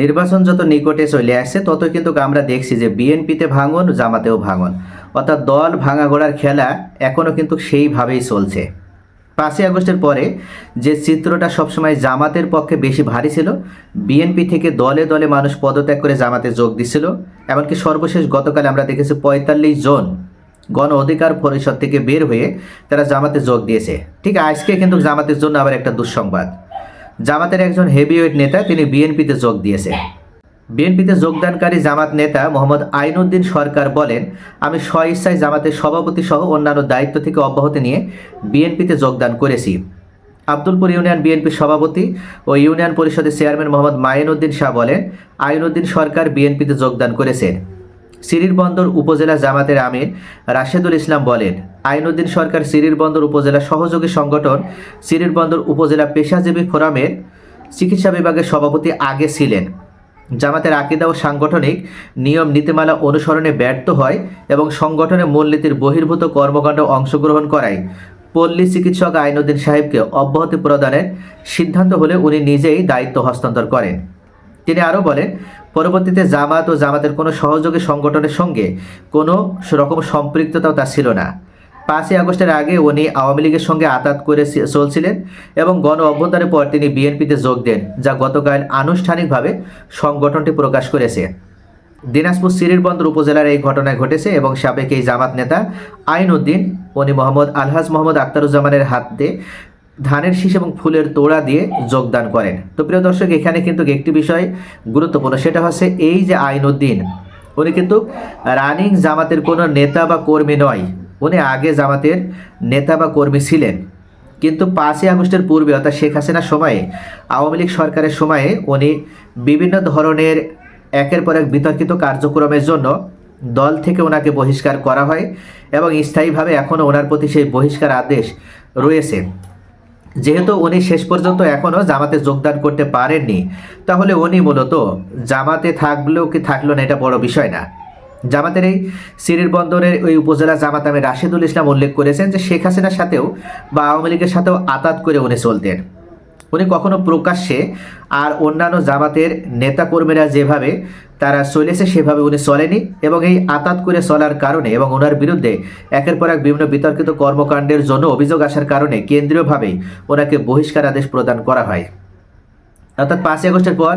নির্বাচন যত নিকটে চলে আসছে তত কিন্তু আমরা দেখছি যে বিএনপিতে ভাঙন, জামাতেও ভাঙন। অর্থাৎ দল ভাঙাগোড়ার খেলা এখনও কিন্তু সেইভাবেই চলছে। পাঁচই আগস্টের পরে যে চিত্রটা সবসময় জামাতের পক্ষে বেশি ভারী ছিল, বিএনপি থেকে দলে দলে মানুষ পদত্যাগ করে জামাতে যোগ দিছিল, এমনকি সর্বশেষ গতকাল আমরা দেখেছি পঁয়তাল্লিশ জন গণ অধিকার পরিষদ থেকে বের হয়ে তারা জামাতে যোগ দিয়েছে। ঠিক আজকে কিন্তু জামাতের জন্য আবার একটা দুঃসংবাদ। জামাতের একজন হেভিওয়েট নেতা তিনি বিএনপিতে যোগ দিয়েছে বিএনপিতে যোগদানকারী জামাত নেতা মোহাম্মদ আইনউদ্দিন সরকার বলেন, আমি স্বইচ্ছায় জামাতের সভাপতি সহ অন্যান্য দায়িত্ব থেকে অব্যাহতি নিয়ে বিএনপিতে যোগদান করেছি। আব্দুলপুর ইউনিয়ন বিএনপির সভাপতি ও ইউনিয়ন পরিষদের চেয়ারম্যান মোহাম্মদ মাইনউদ্দিন শাহ বলেন আইনউদ্দিন সরকার বিএনপিতে যোগদান করেছেন। সিরির বন্দর উপজেলা জামাতের আমির রাশেদুল ইসলাম বলেন আইনউদ্দিন সরকার সিরির বন্দর উপজেলা সহযোগী সংগঠন সিরির বন্দর উপজেলা পেশাজীবী ফোরামের চিকিৎসা বিভাগের সভাপতি আগে ছিলেন। জামাতের আকিদা ও সাংগঠনিক নিয়ম নীতিমালা অনুসরণে ব্যর্থ হয় এবং সংগঠনের মূলনীতির বহির্ভূত কর্মকাণ্ড অংশগ্রহণ করায়। পল্লী চিকিৎসক আইনউদ্দিন সাহেবকে অব্যাহতি প্রদানের সিদ্ধান্ত হলে উনি নিজেই দায়িত্ব হস্তান্তর করেন। তিনি আরও বলেন পরবর্তীতে জামাত ও জামাতের কোনো সহযোগী সংগঠনের সঙ্গে কোনো রকম সম্পৃক্ততাও তার ছিল না। পাঁচই আগস্টের আগে উনি আওয়ামী লীগের সঙ্গে আতাত করে চলছিলেন এবং গণ অভ্যন্তরের পর তিনি বিএনপিতে যোগ দেন, যা গতকাল আনুষ্ঠানিকভাবে সংগঠনটি প্রকাশ করেছে। দিনাজপুর সিরির বন্দর উপজেলার এই ঘটনায় ঘটেছে এবং সাবেক এই জামাত নেতা আইনউদ্দিন উনি মোহাম্মদ আলহাজ মোহাম্মদ আখতারুজ্জামানের হাতে ধানের শীষ এবং ফুলের তোড়া দিয়ে যোগদান করেন। তো প্রিয় দর্শক, এখানে কিন্তু একটি বিষয় গুরুত্বপূর্ণ, সেটা হচ্ছে এই যে আইনউদ্দিন, উনি কিন্তু রানিং জামাতের কোনো নেতা বা কর্মী নয়। উনি আগে জামাতের নেতা বা কর্মী ছিলেন। কিন্তু পাঁচই আগস্টের পূর্বে, অর্থাৎ শেখ হাসিনার সময়ে, আওয়ামী লীগ সরকারের সময়ে উনি বিভিন্ন ধরনের একের পর এক বিতর্কিত কার্যক্রমের জন্য দল থেকে ওনাকে বহিষ্কার করা হয় এবং স্থায়ীভাবে এখনও ওনার প্রতি সেই বহিষ্কার আদেশ রয়েছে। যেহেতু উনি শেষ পর্যন্ত এখনও জামাতে যোগদান করতে পারেননি, তাহলে উনি মূলত জামাতে থাকলেও কি থাকল না এটা বড় বিষয় না। জামাতের এই সিরির বন্দরের ওই উপজেলা জামাত আমি রাশিদুল ইসলাম উল্লেখ করেছেন যে শেখ হাসিনার সাথেও বা আওয়ামী লীগের সাথেও আতাত করে উনি চলতেন। উনি কখনো প্রকাশ্যে আর অন্যান্য জামাতের নেতাকর্মীরা যেভাবে তারা চলেছে সেভাবে উনি চলেনি এবং এই আতাত করে চলার কারণে এবং ওনার বিরুদ্ধে একের পর এক বিভিন্ন বিতর্কিত কর্মকাণ্ডের জন্য অভিযোগ আসার কারণে কেন্দ্রীয়ভাবেই ওনাকে বহিষ্কার আদেশ প্রদান করা হয়। অর্থাৎ পাঁচই আগস্টের পর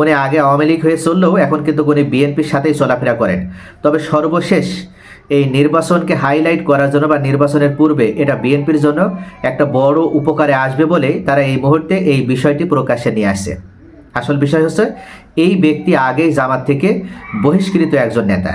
উনি আগে আওয়ামী লীগ হয়ে চললেও এখন কিন্তু উনি বিএনপির সাথেই চলাফেরা করেন। তবে সর্বশেষ এই নির্বাচনকে হাইলাইট করার জন্য বা নির্বাচনের পূর্বে এটা বিএনপির জন্য একটা বড় উপকারে আসবে বলে তারা এই মুহূর্তে এই বিষয়টি প্রকাশ্যে নিয়ে আসছে। আসল বিষয় হচ্ছে এই ব্যক্তি আগেই জামাত থেকে বহিষ্কৃত একজন নেতা।